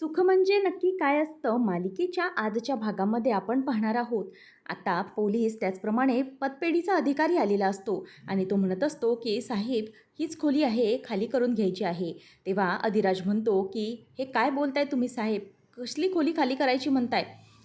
सुख म्हणजे नक्की काय असतं? मालिकेच्या आजच्या भागामध्ये आपण पाहणार आहोत. आता पोलीस त्याचप्रमाणे पतपेढीचा अधिकारी आलेला असतो आणि तो म्हणत असतो की साहेब हीच खोली आहे खाली करून घ्यायची आहे. तेव्हा अधिराज म्हणतो की हे काय बोलताय तुम्ही साहेब? कसली खोली खाली करायची म्हणताय?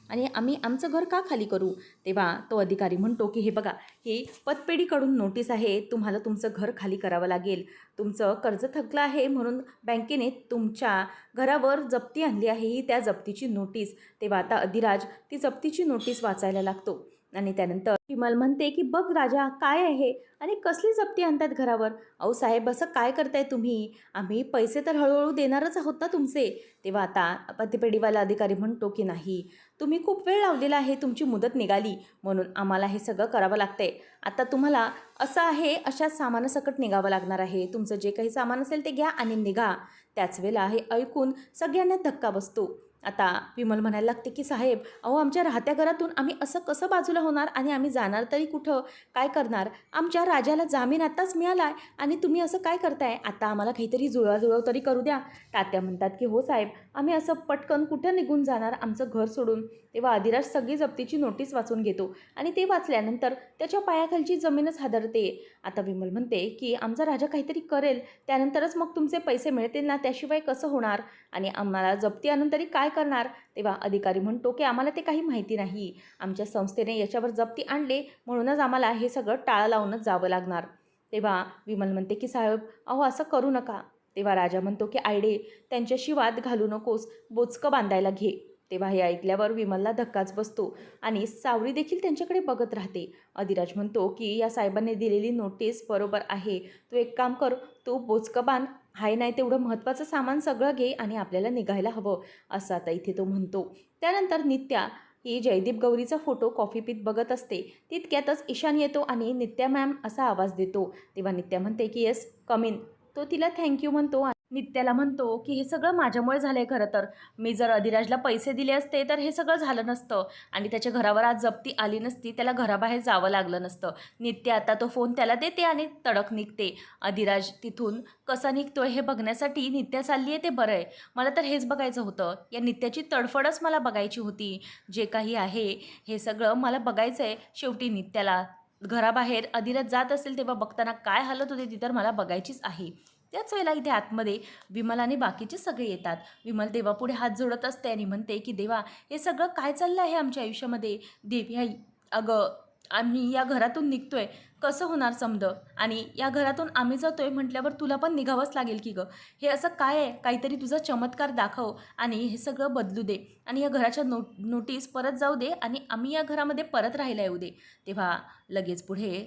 आणि आम्ही आमचं घर का खाली करू? तेव्हा तो अधिकारी म्हणतो की हे बघा ही पतपेढीकडून नोटीस आहे तुम्हाला तुमचं घर खाली करावं लागेल. तुमचं कर्ज थकलं आहे म्हणून बँकेने तुमच्या घरावर जप्ती आणली आहे ही त्या जप्तीची नोटीस. तेव्हा आता अधिराज ती जप्तीची नोटीस वाचायला लागतो. आणि त्यानंतर विमल म्हणते की बघ राजा काय आहे आणि कसली जप्ती आणतात घरावर? अहो साहेब असं काय करताय तुम्ही? आम्ही पैसे तर हळूहळू देणारच आहोत ना तुमचे. तेव्हा आता पतिपेढीवाला अधिकारी म्हणतो की नाही तुम्ही खूप वेळ लावलेला आहे तुमची मुदत निघाली म्हणून आम्हाला हे सगळं करावं लागतंय. आता तुम्हाला असं आहे अशा सामानासकट निघावं लागणार आहे. तुमचं जे काही सामान असेल ते घ्या आणि निघा. त्याच वेळेला हे ऐकून सगळ्यांना धक्का बसतो. आता विमल म्हणायला लागते की साहेब अहो आमच्या राहत्या घरातून आम्ही असं कसं बाजूला होणार आणि आम्ही जाणार तरी कुठं? काय करणार? आमच्या राजाला जामीन आत्ताच मिळाला आहे आणि तुम्ही असं काय करताय? आता आम्हाला काहीतरी जुळवाजुळव तरी करू द्या. तात्या म्हणतात की हो साहेब आम्ही असं पटकन कुठं निघून जाणार आमचं घर सोडून? तेव्हा आदिराज सगळी जप्तीची नोटीस वाचून घेतो आणि ते वाचल्यानंतर त्याच्या पायाखालची जमीनच हादरते. आता विमल म्हणते की आमचा राजा काहीतरी करेल त्यानंतरच मग तुमचे पैसे मिळतील ना? त्याशिवाय कसं होणार? आणि आम्हाला जप्ती आणून तरी काय करणार? तेव्हा अधिकारी म्हणतो की आम्हाला ते काही माहिती नाही. आमच्या संस्थेने याच्यावर जप्ती आणले म्हणूनच आम्हाला हे सगळं टाळं लावूनच जावं लागणार. तेव्हा विमल म्हणते की साहेब अहो असं करू नका. तेव्हा राजा म्हणतो की आयडे त्यांच्याशी वाद घालू नकोस बोचकं बांधायला घे. तेव्हा हे ऐकल्यावर विमलला धक्काच बसतो आणि सावरी देखील त्यांच्याकडे बघत राहते. अधिराज म्हणतो की या साहेबांनी दिलेली नोटीस बरोबर आहे. तू एक काम कर तू बोचकं बांध. हाय नाही तेवढं महत्त्वाचं सामान सगळं घे आणि आपल्याला निघायला हवं असं आता इथे तो म्हणतो. त्यानंतर नित्या ही जयदीप गौरीचा फोटो कॉफी पीत बघत असते. तितक्यातच ईशान येतो आणि नित्या मॅम असा आवाज देतो. तेव्हा नित्या म्हणते की येस कमिन तो तिला थँक्यू म्हणतो नित्याला म्हणतो की हे सगळं माझ्यामुळे झालं आहे खरं तर. मी जर अधिराजला पैसे दिले असते तर हे सगळं झालं नसतं. आणि त्याच्या घरावर आज जप्ती आली नसती त्याला घराबाहेर जावं लागलं नसतं. नित्य आता तो फोन त्याला देते आणि तडक निघते. अधिराज तिथून कसा निघतो हे बघण्यासाठी नित्या चालली आहे ते बरं आहे. मला तर हेच बघायचं होतं. या नित्याची तडफडच मला बघायची होती. जे काही आहे हे सगळं मला बघायचं आहे शेवटी नित्याला. घराबाहेर अधिराज जात असेल तेव्हा बघताना काय हालत होते ती तर मला बघायचीच आहे. त्याच वेळेला इथे आतमध्ये विमल आणि बाकीचे सगळे येतात. विमल देवापुढे हात जोडत असते आणि म्हणते की देवा हे सगळं काय चाललं आहे आमच्या आयुष्यामध्ये? देवी आई अगं आम्ही या घरातून निघतोय. कसं होणार समज आणि या घरातून आम्ही जातो आहे म्हटल्यावर तुला पण निघावंच लागेल की गं. हे असं काय आहे? काहीतरी तुझा चमत्कार दाखव आणि हे सगळं बदलू दे. आणि या घराच्या नो नोटीस परत जाऊ दे आणि आम्ही या घरामध्ये परत राहायला येऊ दे. तेव्हा लगेच पुढे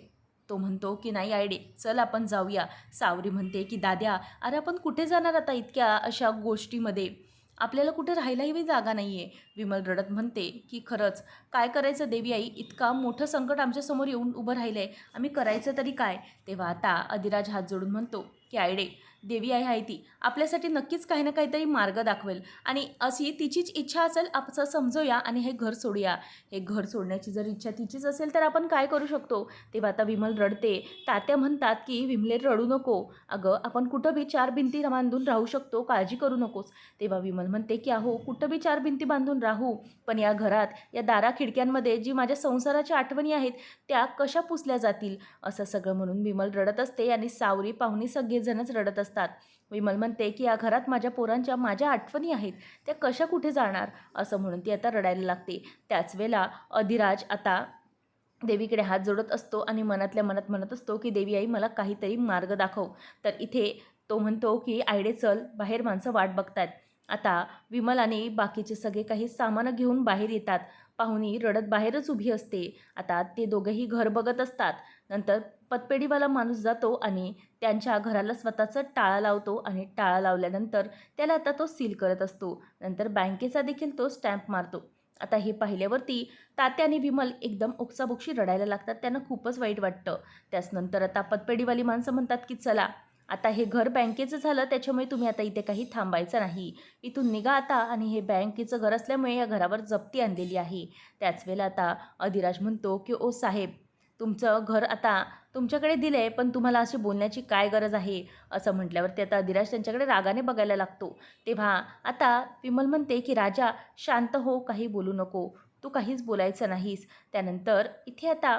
तो म्हणतो की नाही आयडे चल आपण जाऊया. सावरी म्हणते की दाद्या अरे आपण कुठे जाणार आता इतक्या अशा गोष्टीमध्ये? आपल्याला कुठे राहायलाही जागा नाही आहे विमल रडत म्हणते की खरंच काय करायचं देवी आई इतका मोठं संकट आमच्यासमोर येऊन उभं राहिलं आहे आम्ही करायचं तरी काय? तेव्हा आता अधिराज हात जोडून म्हणतो की आयडे देवी आई आहे ती. आपल्यासाठी नक्कीच काही ना काहीतरी मार्ग दाखवेल. आणि अशी तिचीच इच्छा असेल असं समजूया आणि हे घर सोडूया. हे घर सोडण्याची जर इच्छा तिचीच असेल तर आपण काय करू शकतो? तेव्हा आता विमल रडते. तात्या म्हणतात की विमले रडू नको. अगं आपण कुठं बी चार भिंती बांधून राहू शकतो? काळजी करू नकोस. तेव्हा विमल म्हणते की अहो कुठं बी चार भिंती बांधून राहू? पण या घरात या दारा खिडक्यांमध्ये जी माझ्या संसाराच्या आठवणी आहेत त्या कशा पुसल्या जातील? असं सगळं म्हणून विमल रडत असते आणि सावरी पाहुणी सगळेजणच रडत असतात. विमल म्हणते की या घरात माझ्या पोरांच्या माझ्या आठवणी आहेत. त्या कशा कुठे जाणार? असं म्हणून ती आता रडायला लागते. त्याच वेळेला अधिराज आता देवीकडे हात जोडत असतो आणि मनातल्या मनात म्हणत असतो की देवी आई मला काहीतरी मार्ग दाखव. तर इथे तो म्हणतो की आयडे चल. बाहेर माणसं वाट बघतात आता विमल आणि बाकीचे सगळे काही सामानं घेऊन बाहेर येतात. पाहुणी रडत बाहेरच उभी असते. आता ते दोघंही घर बघत असतात. नंतर पतपेढीवाला माणूस जातो आणि त्यांच्या घराला स्वतःचं टाळा लावतो आणि टाळा लावल्यानंतर त्याला आता तो सील करत असतो. नंतर बँकेचा देखील तो स्टॅम्प मारतो. आता हे पाहिल्यावरती तात्या आणि विमल एकदम ओक्साबोक्षी रडायला लागतात. त्यांना खूपच वाईट वाटतं. त्याच नंतर आता पतपेढीवाली माणसं म्हणतात की चला आता हे घर बँकेचं झालं त्याच्यामुळे तुम्ही आता इथे काही थांबायचं नाही. इथून निघा आता आणि हे बँकेचं घर असल्यामुळे या घरावर जप्ती आणलेली आहे. त्याच वेळेला आता अधिराज म्हणतो की ओ साहेब तुमचं घर आता तुमच्याकडे दिलं आहे पण तुम्हाला अशी बोलण्याची काय गरज आहे? असं म्हटल्यावर ते आता अधिराज त्यांच्याकडे रागाने बघायला लागतो. तेव्हा आता विमल म्हणते की राजा शांत हो काही बोलू नको. तू काहीच बोलायचं नाहीस. त्यानंतर इथे आता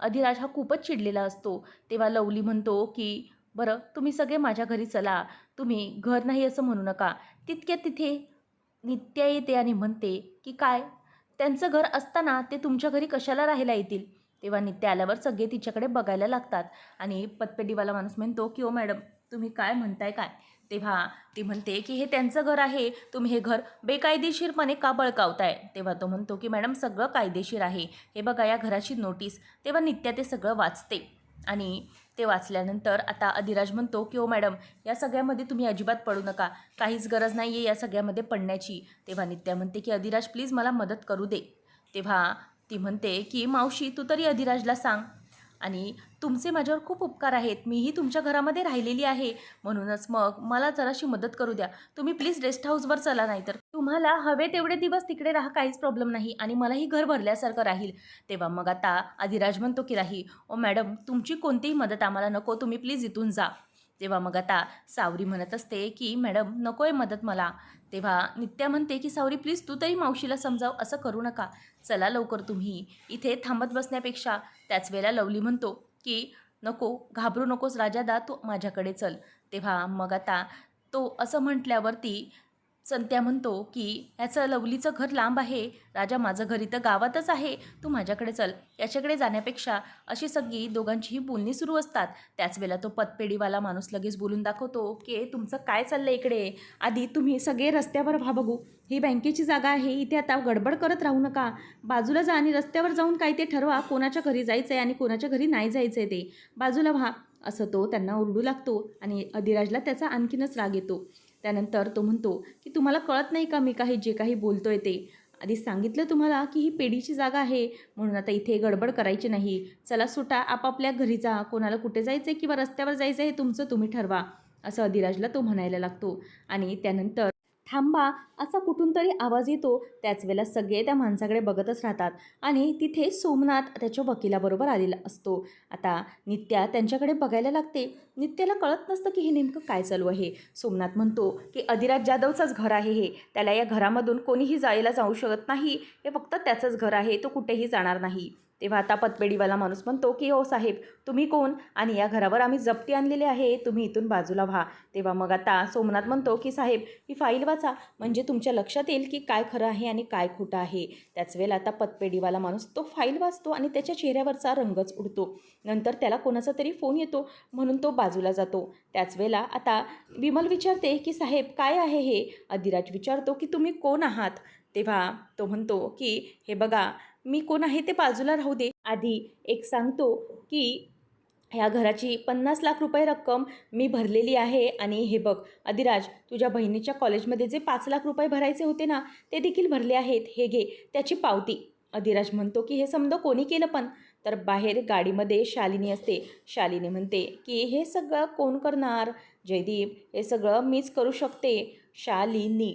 अधिराज हा खूपच चिडलेला असतो. तेव्हा लवली म्हणतो की बरं तुम्ही सगळे माझ्या घरी चला. तुम्ही घर नाही असं म्हणू नका. तितक्या तिथे नित्या येते आणि म्हणते की काय? त्यांचं घर असताना ते तुमच्या घरी कशाला राहायला येतील? तेव्हा नित्या आल्यावर सगळे तिच्याकडे बघायला लागतात. आणि पतपेटीवाला माणूस म्हणतो की ओ मॅडम तुम्ही काय म्हणताय काय? तेव्हा ती म्हणते की हे त्यांचं घर आहे. तुम्ही हे घर बेकायदेशीरपणे का बळकावताय? तेव्हा तो म्हणतो की मॅडम सगळं कायदेशीर आहे. हे बघा या घराची नोटीस. तेव्हा नित्या ते सगळं वाचते. आणि ते वाचल्यानंतर आता अधिराज म्हणतो की हो मॅडम या सगळ्यामध्ये तुम्ही अजिबात पडू नका. काहीच गरज नाही आहे या सगळ्यामध्ये पडण्याची. तेव्हा नित्या म्हणते की अधिराज प्लीज मला मदत करू दे. तेव्हा ती म्हणते की मावशी तू तरी अधिराजला सांग. आणि तुमचे माझ्यावर खूप उपकार आहेत. मीही तुमच्या घरामध्ये राहिलेली आहे. म्हणूनच मग मला जराशी मदत करू द्या. तुम्ही प्लीज रेस्ट हाऊसवर चला नाहीतर. तुम्हाला हवे तेवढे दिवस तिकडे राहा काहीच प्रॉब्लेम नाही. आणि मलाही घर भरल्यासारखं राहील. तेव्हा मग आता अधिराज म्हणतो की राही ओ मॅडम तुमची कोणतीही मदत आम्हाला नको. तुम्ही प्लीज इथून जा. तेव्हा मग आता सावरी म्हणत असते की मॅडम नको आहे मदत मला. तेव्हा नित्या म्हणते की सावरी प्लीज तू तरी मावशीला समजाव असं करू नका. चला लवकर तुम्ही. इथे थांबत बसण्यापेक्षा त्याच वेळेला लवली म्हणतो की नको घाबरू नकोस राजादा तू माझ्याकडे चल. तेव्हा मग आता तो असं म्हटल्यावरती संत्या म्हणतो की याचं लवलीचं घर लांब आहे. राजा माझं घर इथं गावातच आहे. तू माझ्याकडे चल. याच्याकडे जाण्यापेक्षा अशी सगळी दोघांचीही बोलणी सुरू असतात. त्याच वेळेला तो पतपेढीवाला माणूस लगेच बोलून दाखवतो की तुमचं काय चाललं इकडे? आधी तुम्ही सगळे रस्त्यावर व्हा बघू. ही बँकेची जागा आहे. इथे आता गडबड करत राहू नका. बाजूला जा आणि रस्त्यावर जाऊन काय ते ठरवा. कोणाच्या घरी जायचं आहे आणि कोणाच्या घरी नाही जायचं आहे ते. बाजूला व्हा. असं तो त्यांना ओरडू लागतो आणि अधिराजला त्याचा आणखीनच राग येतो. त्यानंतर तो म्हणतो की तुम्हाला कळत नाही का मी काही जे काही बोलतो आहे ते? आधी सांगितलं तुम्हाला की ही पेढीची जागा आहे म्हणून आता इथे गडबड करायची नाही. चला सुटा आपापल्या घरी जा. कोणाला कुठे जायचं आहे किंवा रस्त्यावर जायचं आहे तुमचं तुम्ही ठरवा असं अधिराजला तो म्हणायला लागतो. आणि त्यानंतर थांबा असा कुठून तरी आवाज येतो. त्याच वेळेला सगळे त्या माणसाकडे बघतच राहतात आणि तिथे सोमनाथ त्याच्या वकिलाबरोबर आलेला असतो. आता नित्या त्यांच्याकडे बघायला लागते. नित्याला कळत नसतं की हे नेमकं काय चालू आहे. सोमनाथ म्हणतो की अधिराज जाधवचंच घर आहे हे. त्याला या घरामधून कोणीही जायला जाऊ शकत नाही. हे फक्त त्याचंच घर आहे. तो कुठेही जाणार नाही. तेव्हा आता पतपेढीवाला माणूस म्हणतो की हो साहेब तुम्ही कोण? आणि या घरावर आम्ही जप्ती आणलेली आहे तुम्ही इथून बाजूला व्हा. तेव्हा मग आता सोमनाथ म्हणतो की साहेब ही फाईल वाचा. म्हणजे तुमच्या लक्षात येईल की काय खरं आहे आणि काय खोटं आहे. त्याच वेळेला आता पतपेढीवाला माणूस तो फाईल वाचतो आणि त्याच्या चेहऱ्यावरचा रंगच उडतो. नंतर त्याला कोणाचा तरी फोन येतो म्हणून तो बाजूला जातो. त्याच वेळेला आता विमल विचारते की साहेब काय आहे हे? अधिराज विचारतो की तुम्ही कोण आहात? तेव्हा तो म्हणतो की हे बघा मी कोण आहे ते बाजूला राहू दे. आधी एक सांगतो की ह्या घराची पन्नास लाख रुपये रक्कम मी भरलेली आहे आणि हे बघ अधिराज तुझ्या बहिणीच्या कॉलेजमध्ये जे पाच लाख रुपये भरायचे होते ना ते देखील भरले आहेत. हे घे त्याची पावती. अधिराज म्हणतो की हे समजा कोणी केलं पण. तर बाहेर गाडीमध्ये शालिनी असते. शालिनी म्हणते की हे सगळं कोण करणार? जयदीप हे सगळं मीच करू शकते. शालिनी.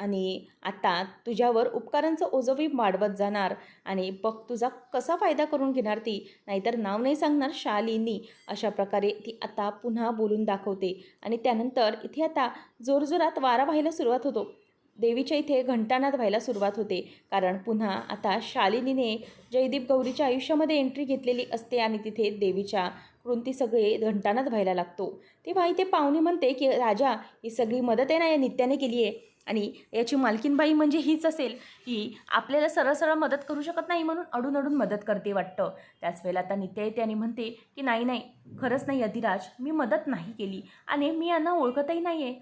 आणि आता तुझ्यावर उपकारांचं ओझवी वाढवत जाणार आणि बघ तुझा कसा फायदा करून घेणार ती. नाहीतर नाव नाही सांगणार शालिनी अशा प्रकारे ती आता पुन्हा बोलून दाखवते. आणि त्यानंतर इथे आता जोरजोरात वारा व्हायला सुरुवात होतो. देवीच्या इथे घंटानाद व्हायला सुरुवात होते. कारण पुन्हा आता शालिनीने जयदीप गौरीच्या आयुष्यामध्ये एंट्री घेतलेली असते आणि तिथे देवीच्या कृंती सगळे घंटानाद व्हायला लागतो. तेव्हा इथे पाहुणे म्हणते की राजा ही सगळी मदत आहे ना या नित्याने केली आहे आणि याची मालकीनबाई म्हणजे हीच असेल की आपल्याला सरळ सरळ मदत करू शकत नाही म्हणून अडून अडून मदत करते वाटतं. त्याच वेळेला आता नित्या येते आणि म्हणते की नाही नाही खरंच नाही अधिराज मी मदत नाही केली आणि मी यांना ओळखतही नाही आहे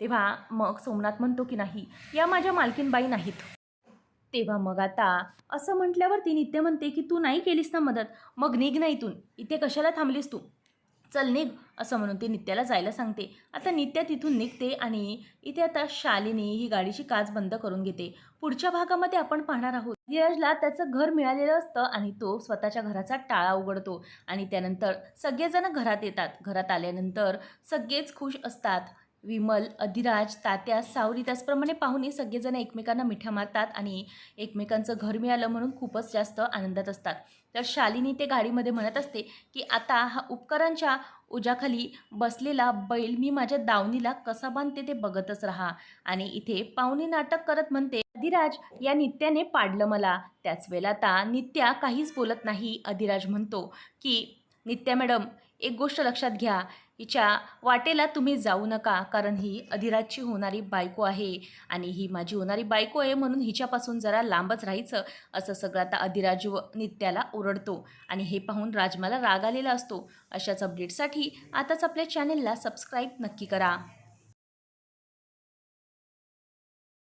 तेव्हा मग सोमनाथ म्हणतो की नाही या माझ्या मालकीनबाई नाहीत. तेव्हा मग आता असं म्हटल्यावरती नित्य म्हणते की तू नाही केलीस ना मदत? मग निघ ना इथून. इथे कशाला थांबलीस तू? चल निघ. असं म्हणून ती नित्याला जायला सांगते. आता नित्या तिथून निघते आणि इथे आता शालिनी ही गाडीची काच बंद करून घेते. पुढच्या भागामध्ये आपण पाहणार आहोत. धीरजला त्याचं घर मिळालेलं असतं आणि तो स्वतःच्या घराचा टाळा उघडतो. आणि त्यानंतर सगळेजण घरात येतात. घरात आल्यानंतर सगळेच खुश असतात. विमल अधिराज तात्या सावरी त्याचप्रमाणे पाहुणे सगळेजण एकमेकांना मिठ्या मारतात आणि एकमेकांचं घर मिळालं म्हणून खूपच जास्त आनंदात असतात. तर शालिनी ते गाडीमध्ये म्हणत असते की आता हा उपकरांच्या उजाखाली बसलेला बैल मी माझ्या दावणीला कसा बांधते ते बघतच राहा. आणि इथे पाहुणे नाटक करत म्हणते अधिराज या नित्याने पाडलं मला. त्याच वेळेला आता नित्या काहीच बोलत नाही. अधिराज म्हणतो की नित्या मॅडम एक गोष्ट लक्षात घ्या. हिच्या वाटेला तुम्ही जाऊ नका कारण ही अधिराजची होणारी बायको आहे आणि ही माझी होणारी बायको आहे म्हणून हिच्यापासून जरा लांबच राहायचं असं सगळं आता अधिराज व नित्याला ओरडतो. आणि हे पाहून राजमाला राग आलेला असतो. अशाच अपडेटसाठी आताच आपल्या चॅनेलला सबस्क्राईब नक्की करा.